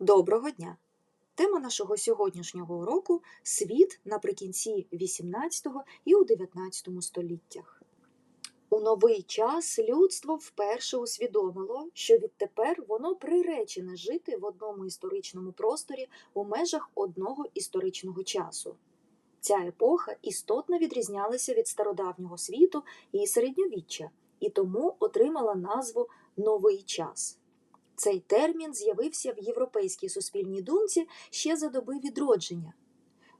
Доброго дня! Тема нашого сьогоднішнього уроку світ наприкінці XVIII і у XIX століттях. У новий час людство вперше усвідомило, що відтепер воно приречене жити в одному історичному просторі у межах одного історичного часу. Ця епоха істотно відрізнялася від стародавнього світу і середньовіччя, і тому отримала назву Новий час. Цей термін з'явився в європейській суспільній думці ще за доби відродження.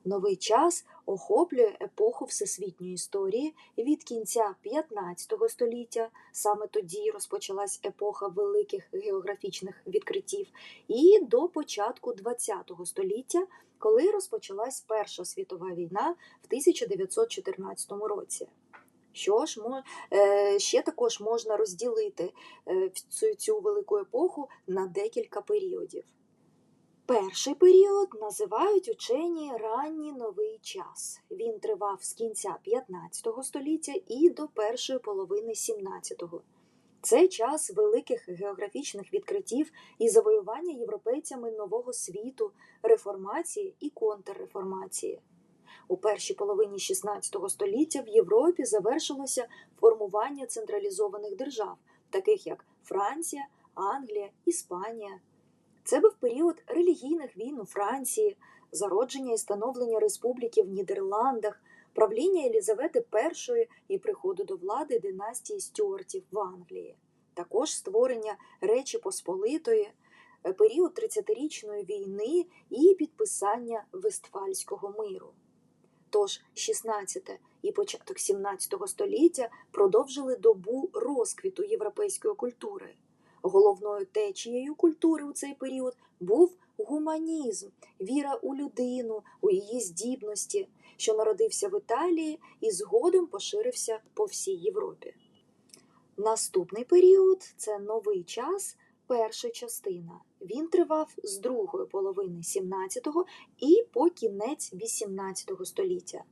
Новий час охоплює епоху всесвітньої історії від кінця 15 століття, саме тоді розпочалась епоха великих географічних відкриттів, і до початку 20 століття, коли розпочалась Перша світова війна в 1914 році. Що ж, мо- е, ще також можна розділити е, цю, цю велику епоху на декілька періодів. Перший період називають учені ранній новий час. Він тривав з кінця 15 століття і до першої половини 17-го. Це час великих географічних відкриттів і завоювання європейцями нового світу, реформації і контрреформації. У першій половині 16 століття в Європі завершилося формування централізованих держав, таких як Франція, Англія, Іспанія. Це був період релігійних війн у Франції, зародження і становлення республіки в Нідерландах, правління Єлізавети І і приходу до влади династії Стюартів в Англії, також створення Речі Посполитої, е, період 30-річної війни і підписання Вестфальського миру. Тож 16 і початок 17 століття продовжили добу розквіту європейської культури. Головною течією культури у цей період був гуманізм, віра у людину, у її здібності, що народився в Італії і згодом поширився по всій Європі. Наступний період це новий час, перша частина. Він тривав з другої половини 17-го і по кінець 18 століття.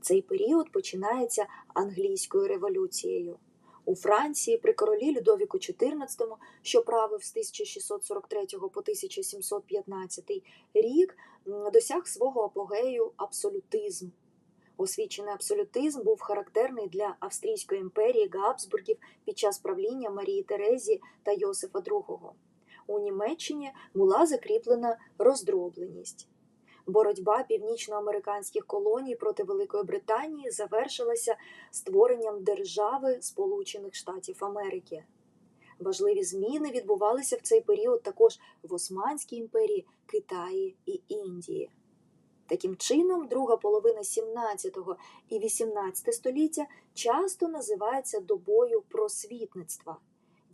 Цей період починається англійською революцією. У Франції при королі Людовіку XIV, що правив з 1643 по 1715 рік, досяг свого апогею абсолютизм. Освічений абсолютизм був характерний для Австрійської імперії Габсбургів під час правління Марії Терезії та Йосифа II. У Німеччині була закріплена роздробленість. Боротьба північноамериканських колоній проти Великої Британії завершилася створенням держави Сполучених Штатів Америки. Важливі зміни відбувалися в цей період також в Османській імперії, Китаї і Індії. Таким чином, друга половина 17 і 18 століття часто називається добою просвітництва.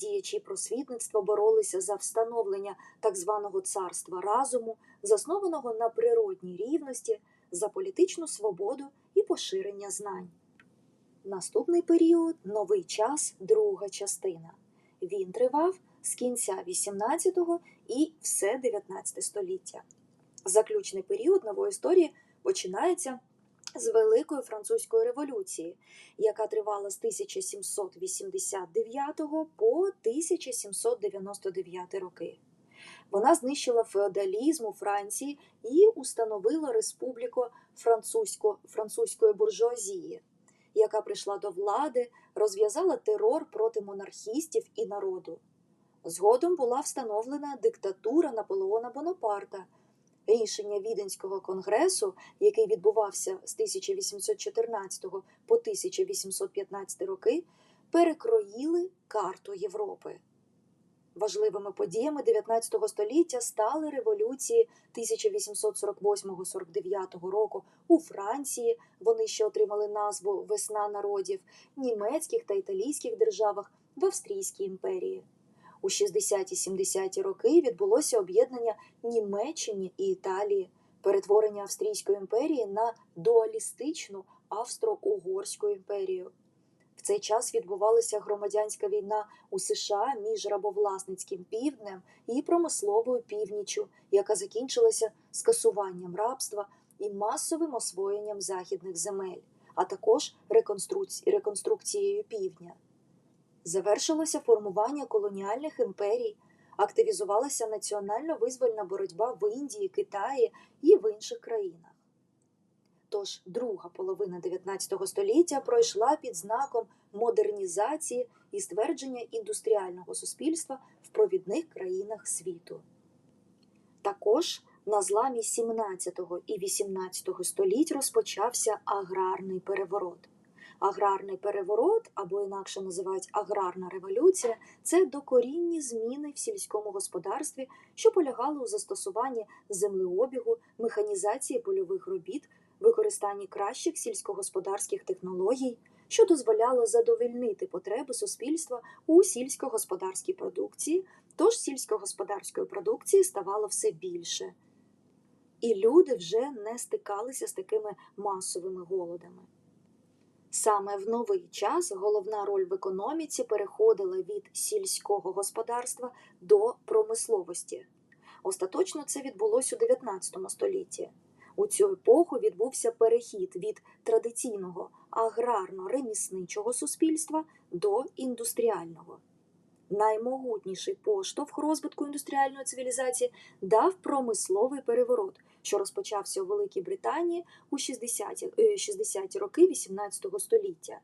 Діячі просвітництва боролися за встановлення так званого царства разуму, заснованого на природній рівності, за політичну свободу і поширення знань. Наступний період новий час, друга частина. Він тривав з кінця 18 і все 19 століття. Заключний період нової історії починається з Великої французької революції, яка тривала з 1789 по 1799 роки. Вона знищила феодалізм у Франції і установила республіку французько- французької буржуазії, яка прийшла до влади, розв'язала терор проти монархістів і народу. Згодом була встановлена диктатура Наполеона Бонапарта. Рішення Віденського конгресу, який відбувався з 1814 по 1815 роки, перекроїли карту Європи. Важливими подіями 19 століття стали революції 1848-49 року у Франції. Вони ще отримали назву Весна народів, німецьких та італійських державах в Австрійській імперії. У 60-70-ті роки відбулося об'єднання Німеччини і Італії, перетворення Австрійської імперії на дуалістичну Австро-Угорську імперію. В цей час відбувалася громадянська війна у США між рабовласницьким півднем і промисловою північчю, яка закінчилася скасуванням рабства і масовим освоєнням західних земель, а також реконструкцією півдня. Завершилося формування колоніальних імперій, Активізувалася національно-визвольна боротьба в Індії, Китаї і в інших країнах. Тож друга половина 19 століття пройшла під знаком модернізації і ствердження індустріального суспільства в провідних країнах світу. Також на зламі 17 і 18 століть розпочався аграрний переворот. Аграрний переворот, або інакше називають аграрна революція, це докорінні зміни в сільському господарстві, що полягали у застосуванні землеобігу, механізації польових робіт, використанні кращих сільськогосподарських технологій, що дозволяло задовольнити потреби суспільства у сільськогосподарській продукції, тож сільськогосподарської продукції ставало все більше. І люди вже не стикалися з такими масовими голодами. Саме в новий час головна роль в економіці переходила від сільського господарства до промисловості. Остаточно це відбулося у 19 столітті. У цю епоху відбувся перехід від традиційного аграрно-ремісничого суспільства до індустріального. Наймогутніший поштовх розвитку індустріальної цивілізації дав промисловий переворот, що розпочався у Великій Британії у 60-ті 60-ті роки XVIII століття.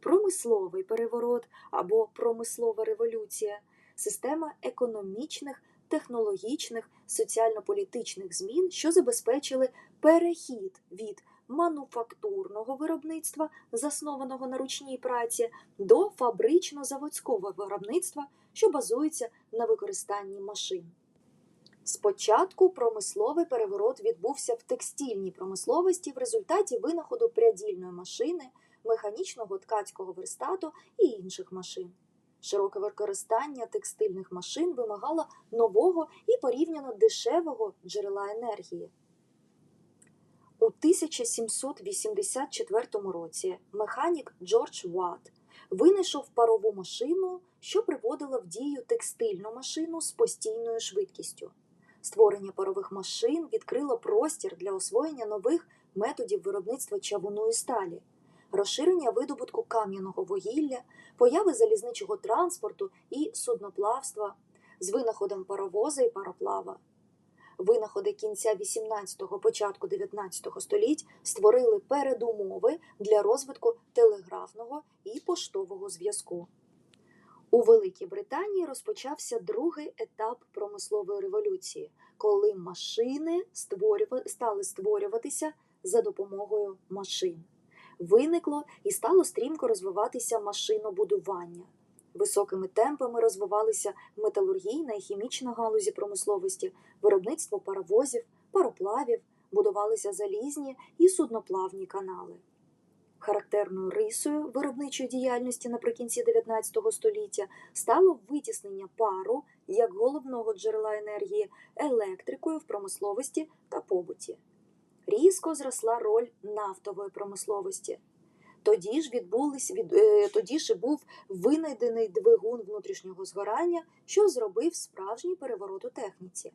Промисловий переворот або промислова революція система економічних, технологічних, соціально-політичних змін, що забезпечили перехід від мануфактурного виробництва, заснованого на ручній праці, до фабрично-заводського виробництва, що базується на використанні машин. Спочатку промисловий переворот відбувся в текстильній промисловості в результаті винаходу прядільної машини, механічного ткацького верстату і інших машин. Широке використання текстильних машин вимагало нового і порівняно дешевого джерела енергії. У 1784 році механік Джордж Ватт винайшов парову машину, що приводила в дію текстильну машину з постійною швидкістю. Створення парових машин відкрило простір для освоєння нових методів виробництва чавуної сталі, розширення видобутку кам'яного вугілля, появи залізничого транспорту і судноплавства з винаходом паровоза і пароплава. Винаходи кінця 18-го, початку 19 століть створили передумови для розвитку телеграфного і поштового зв'язку. У Великій Британії розпочався другий етап промислової революції, коли машини створюва- стали створюватися за допомогою машин. Виникло і стало стрімко розвиватися машинобудування. Високими темпами розвивалися металургійна і хімічна галузі промисловості, виробництво паровозів, пароплавів, будувалися залізні і судноплавні канали. Характерною рисою виробничої діяльності наприкінці 19 століття стало витіснення пару як головного джерела енергії електрикою в промисловості та побуті. Різко зросла роль нафтової промисловості. Тоді ж відбулись від е, тоді ж був винайдений двигун внутрішнього згорання, що зробив справжній переворот у техніці.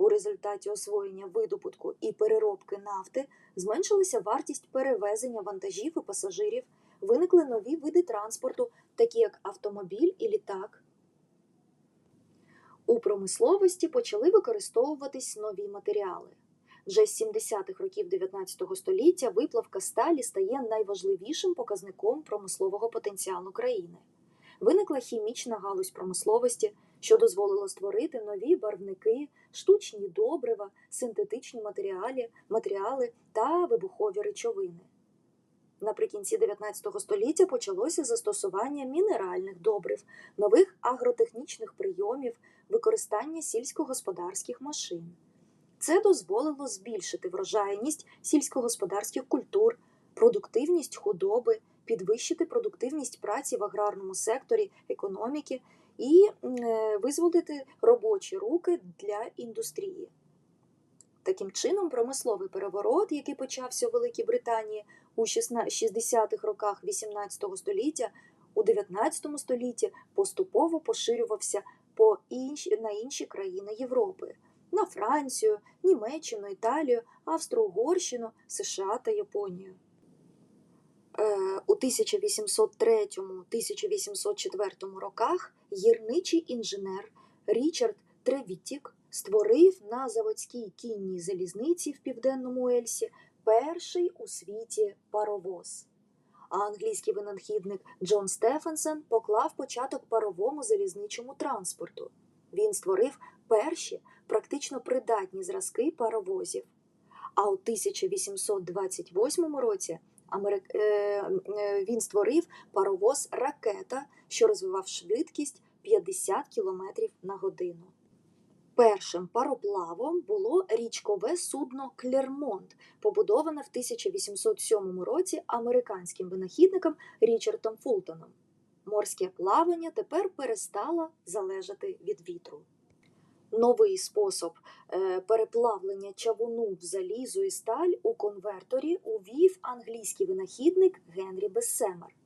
У результаті освоєння видобутку і переробки нафти зменшилася вартість перевезення вантажів і пасажирів, виникли нові види транспорту, такі як автомобіль і літак. У промисловості почали використовуватись нові матеріали. Вже з 70-х років 19 століття виплавка сталі стає найважливішим показником промислового потенціалу країни. Виникла хімічна галузь промисловості, що дозволило створити нові барвники, штучні добрива, синтетичні матеріали, матеріали та вибухові речовини. Наприкінці 19 століття почалося застосування мінеральних добрив, нових агротехнічних прийомів, використання сільськогосподарських машин. Це дозволило збільшити врожайність сільськогосподарських культур, продуктивність худоби, підвищити продуктивність праці в аграрному секторі економіки і е, визволити робочі руки для індустрії. Таким чином, промисловий переворот, який почався у Великій Британії у 60-х роках XVIII століття, у 19 столітті поступово поширювався по інші, на інші країни Європи на Францію, Німеччину, Італію, Австро-Угорщину, США та Японію. Е, У 1803-1804 роках гірничий інженер Річард Тревітік створив на заводській кінній залізниці в південному Ельсі перший у світі паровоз. А англійський винахідник Джон Стефенсон поклав початок паровому залізничому транспорту. Він створив перші практично придатні зразки паровозів. А у 1828 році він створив паровоз ракета, що розвивав швидкість 50 км на годину. Першим пароплавом було річкове судно Клермонт, побудоване в 1807 році американським винахідником Річардом Фултоном. Морське плавання тепер перестало залежати від вітру. Новий спосіб е, переплавлення чавуну в залізо і сталь у конверторі увів англійський винахідник Генрі Бессемер.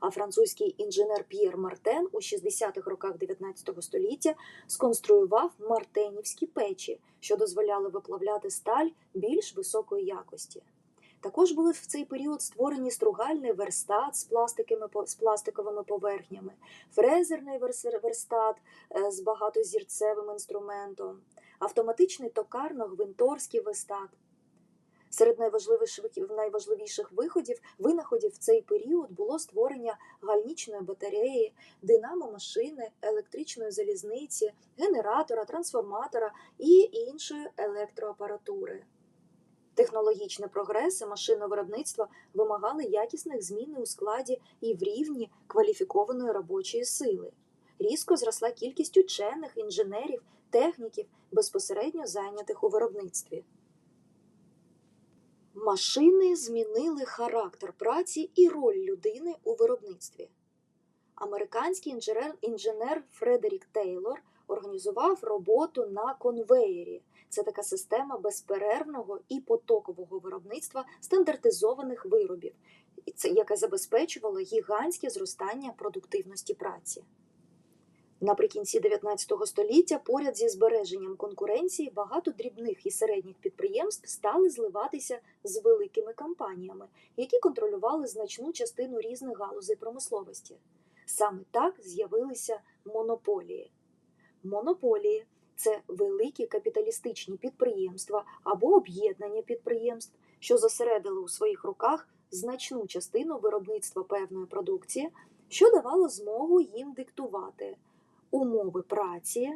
А французький інженер П'єр Мартен у 60-х роках 19 століття сконструював мартенівські печі, що дозволяли виплавляти сталь більш високої якості. Також були в цей період створені стругальний верстат з, пластиками, з пластиковими поверхнями, фрезерний верстат е, з багатозірцевим інструментом, автоматичний токарно-гвинторський верстат. Серед найважливіших, виходів, винаходів в цей період було створення гальнічної батареї, динамо-машини, електричної залізниці, генератора, трансформатора і іншої електроапаратури. Технологічний прогрес і машинне вимагали якісних змін у складі і в рівні кваліфікованої робочої сили. Різко зросла кількість учених, інженерів, техніків, безпосередньо зайнятих у виробництві. Машини змінили характер праці і роль людини у виробництві. Американський інженер, інженер Фредерік Тейлор організував роботу на конвеєрі. Це така система безперервного і потокового виробництва стандартизованих виробів, яка забезпечувала гігантське зростання продуктивності праці. Наприкінці 19 століття поряд зі збереженням конкуренції багато дрібних і середніх підприємств стали зливатися з великими компаніями, які контролювали значну частину різних галузей промисловості. Саме так з'явилися монополії. Монополії це великі капіталістичні підприємства або об'єднання підприємств, що зосередили у своїх руках значну частину виробництва певної продукції, що давало змогу їм диктувати умови праці,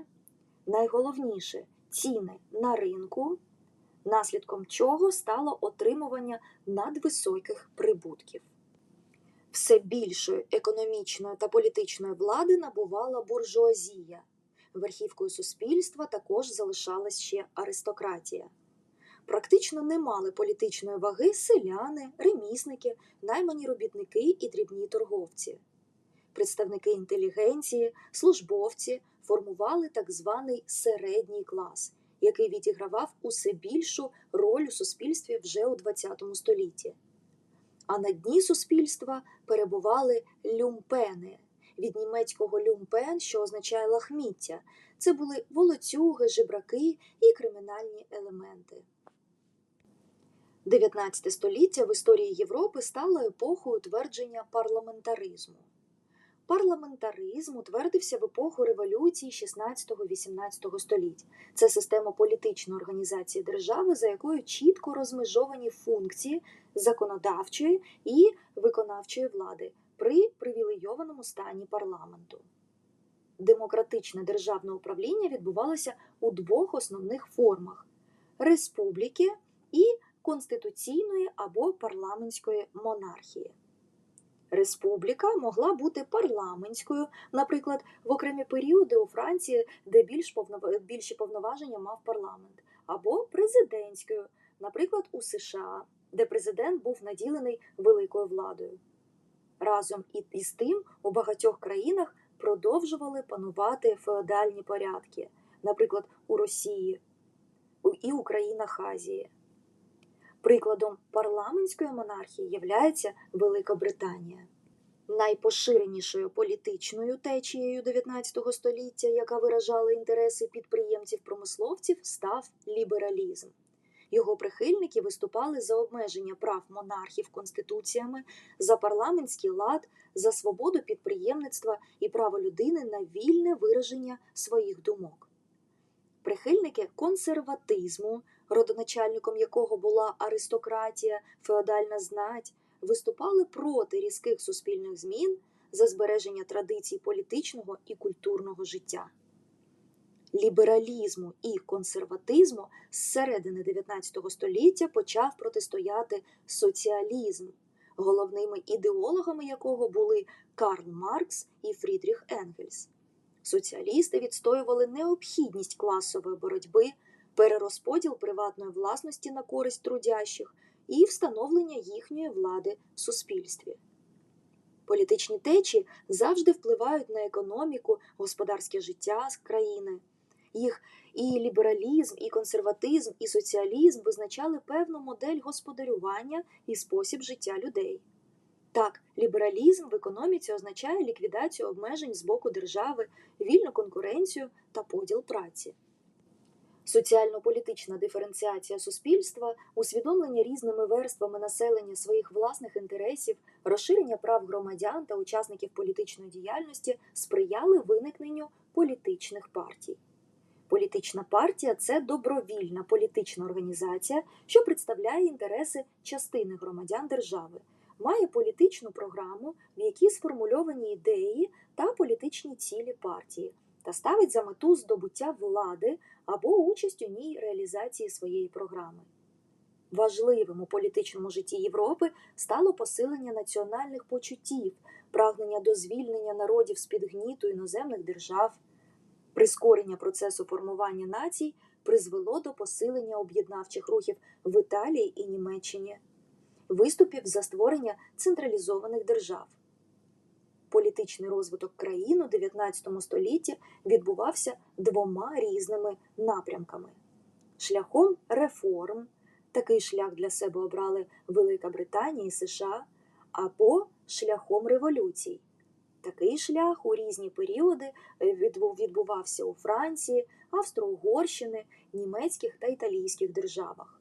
найголовніше ціни на ринку, наслідком чого стало отримування надвисоких прибутків. Все більшої економічної та політичної влади набувала буржуазія. Верхівкою суспільства також залишалась ще аристократія. Практично не мали політичної ваги селяни, ремісники, наймані робітники і дрібні торговці. Представники інтелігенції, службовці формували так званий середній клас, який відігравав усе більшу роль у суспільстві вже у ХХ столітті. А на дні суспільства перебували люмпени від німецького люмпен, що означає лахміття. Це були волоцюги, жебраки і кримінальні елементи. 19 століття в історії Європи стало епохою утвердження парламентаризму. Парламентаризм утвердився в епоху революції 16-18 століть. Це система політичної організації держави, за якою чітко розмежовані функції законодавчої і виконавчої влади при привілейованому стані парламенту. Демократичне державне управління відбувалося у двох основних формах республіки і конституційної або парламентської монархії. Республіка могла бути парламентською, наприклад, в окремі періоди у Франції, де більш повнов... більші повноваження мав парламент, або президентською, наприклад, у США, де президент був наділений великою владою. Разом із тим у багатьох країнах продовжували панувати феодальні порядки, наприклад, у Росії і у країнах Азії. Прикладом парламентської монархії являється Велика Британія. Найпоширенішою політичною течією 19 століття, яка виражала інтереси підприємців-промисловців, став лібералізм. Його прихильники виступали за обмеження прав монархів конституціями, за парламентський лад, за свободу підприємництва і право людини на вільне вираження своїх думок. Прихильники консерватизму, родоначальником якого була аристократія, феодальна знать, виступали проти різких суспільних змін за збереження традицій політичного і культурного життя. Лібералізму і консерватизму з середини 19 століття почав протистояти соціалізм, головними ідеологами якого були Карл Маркс і Фрідріх Енгельс. Соціалісти відстоювали необхідність класової боротьби, перерозподіл приватної власності на користь трудящих і встановлення їхньої влади в суспільстві. Політичні течії завжди впливають на економіку, господарське життя країни. Їх і лібералізм, і консерватизм, і соціалізм визначали певну модель господарювання і спосіб життя людей. Так, лібералізм в економіці означає ліквідацію обмежень з боку держави, вільну конкуренцію та поділ праці. Соціально-політична диференціація суспільства, усвідомлення різними верствами населення своїх власних інтересів, розширення прав громадян та учасників політичної діяльності сприяли виникненню політичних партій. Політична партія це добровільна політична організація, що представляє інтереси частини громадян держави, має політичну програму, в якій сформульовані ідеї та політичні цілі партії, та ставить за мету здобуття влади або участь у ній реалізації своєї програми. Важливим у політичному житті Європи стало посилення національних почуттів, прагнення до звільнення народів з під гніту іноземних держав. Прискорення процесу формування націй призвело до посилення об'єднавчих рухів в Італії і Німеччині, виступів за створення централізованих держав. Політичний розвиток країн у 19 столітті відбувався двома різними напрямками: шляхом реформ, такий шлях для себе обрали Велика Британія і США, або шляхом революцій. Такий шлях у різні періоди відбувався у Франції, Австро-Угорщини, німецьких та італійських державах.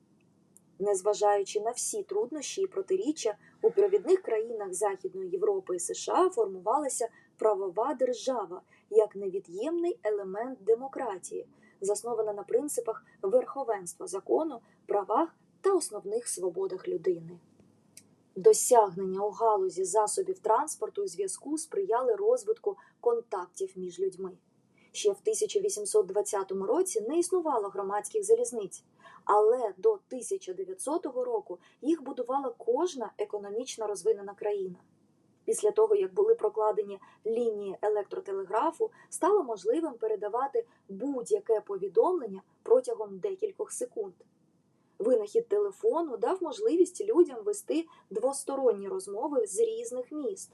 Незважаючи на всі труднощі і протиріччя, у провідних країнах Західної Європи і США формувалася правова держава як невід'ємний елемент демократії, заснована на принципах верховенства закону, правах та основних свободах людини. Досягнення у галузі засобів транспорту і зв'язку сприяли розвитку контактів між людьми. Ще в 1820 році не існувало громадських залізниць, але до 1900 року їх будувала кожна економічно розвинена країна. Після того, як були прокладені лінії електротелеграфу, стало можливим передавати будь-яке повідомлення протягом декількох секунд. Винахід телефону дав можливість людям вести двосторонні розмови з різних міст.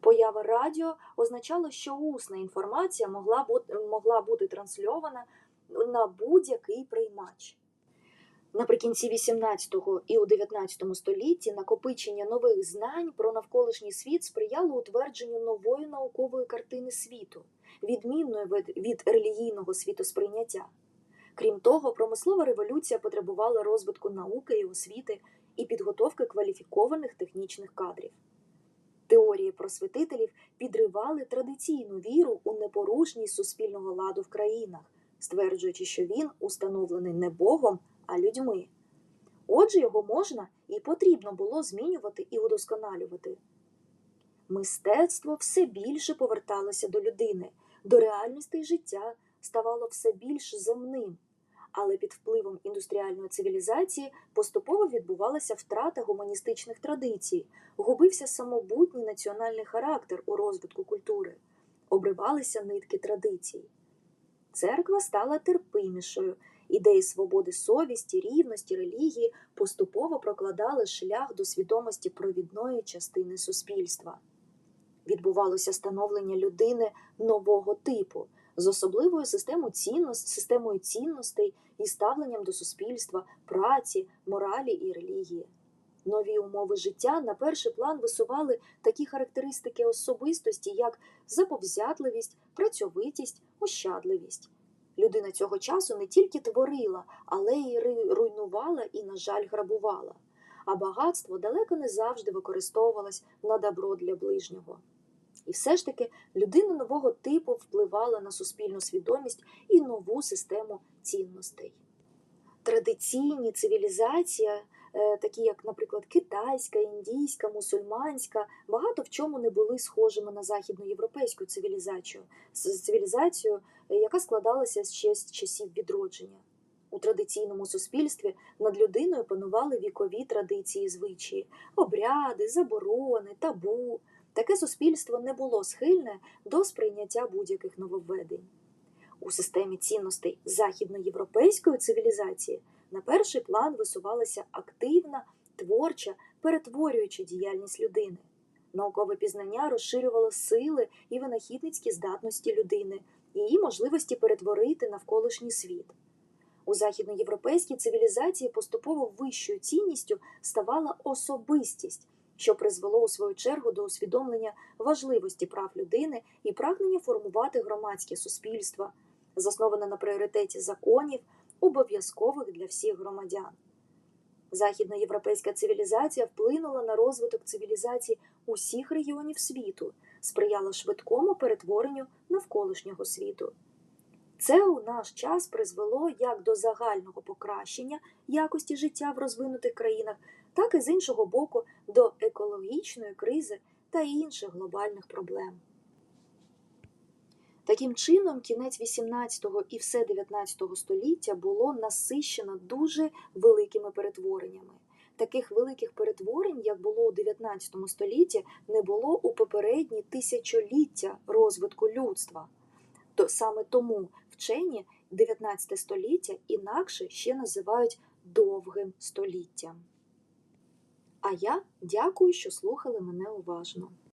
Поява радіо означала, що усна інформація могла бути, могла бути трансльована на будь-який приймач. Наприкінці 18 і у 19 столітті накопичення нових знань про навколишній світ сприяло утвердженню нової наукової картини світу, відмінної від, від релігійного світосприйняття. Крім того, промислова революція потребувала розвитку науки і освіти і підготовки кваліфікованих технічних кадрів. Теорії просвітителів підривали традиційну віру у непорушність суспільного ладу в країнах, стверджуючи, що він установлений не Богом, а людьми. Отже, його можна і потрібно було змінювати і удосконалювати. Мистецтво все більше поверталося до людини, до реальностей життя ставало все більш земним, але під впливом індустріальної цивілізації поступово відбувалася втрата гуманістичних традицій, губився самобутній національний характер у розвитку культури, обривалися нитки традицій. Церква стала терпимішою, ідеї свободи совісті, рівності, релігії поступово прокладали шлях до свідомості провідної частини суспільства. Відбувалося становлення людини нового типу з особливою системою цінностей, системою цінностей і ставленням до суспільства, праці, моралі і релігії. Нові умови життя на перший план висували такі характеристики особистості, як заповзятливість, працьовитість, ощадливість. Людина цього часу не тільки творила, але й руйнувала і, на жаль, грабувала. А багатство далеко не завжди використовувалось на добро для ближнього. І все ж таки людина нового типу впливала на суспільну свідомість і нову систему цінностей. Традиційні цивілізації, е, такі як, наприклад, китайська, індійська, мусульманська, багато в чому не були схожими на західноєвропейську цивілізацію, цивілізацію, яка складалася ще з часів відродження. У традиційному суспільстві над людиною панували вікові традиції звичаї, обряди, заборони, табу. Таке суспільство не було схильне до сприйняття будь-яких нововведень. У системі цінностей західноєвропейської цивілізації на перший план висувалася активна, творча, перетворююча діяльність людини. Наукове пізнання розширювало сили і винахідницькі здатності людини, її можливості перетворити навколишній світ. У західноєвропейській цивілізації поступово вищою цінністю ставала особистість, що призвело у свою чергу до усвідомлення важливості прав людини і прагнення формувати громадське суспільство, засноване на пріоритеті законів, обов'язкових для всіх громадян. Західноєвропейська цивілізація вплинула на розвиток цивілізацій усіх регіонів світу, сприяла швидкому перетворенню навколишнього світу. Це у наш час призвело як до загального покращення якості життя в розвинутих країнах, так і з іншого боку до екологічної кризи та інших глобальних проблем. Таким чином, кінець 18 і все 19 століття було насищено дуже великими перетвореннями. Таких великих перетворень, як було у 19 столітті, не було у попередні тисячоліття розвитку людства. То саме тому вчені 19 століття інакше ще називають довгим століттям. А я дякую, що слухали мене уважно.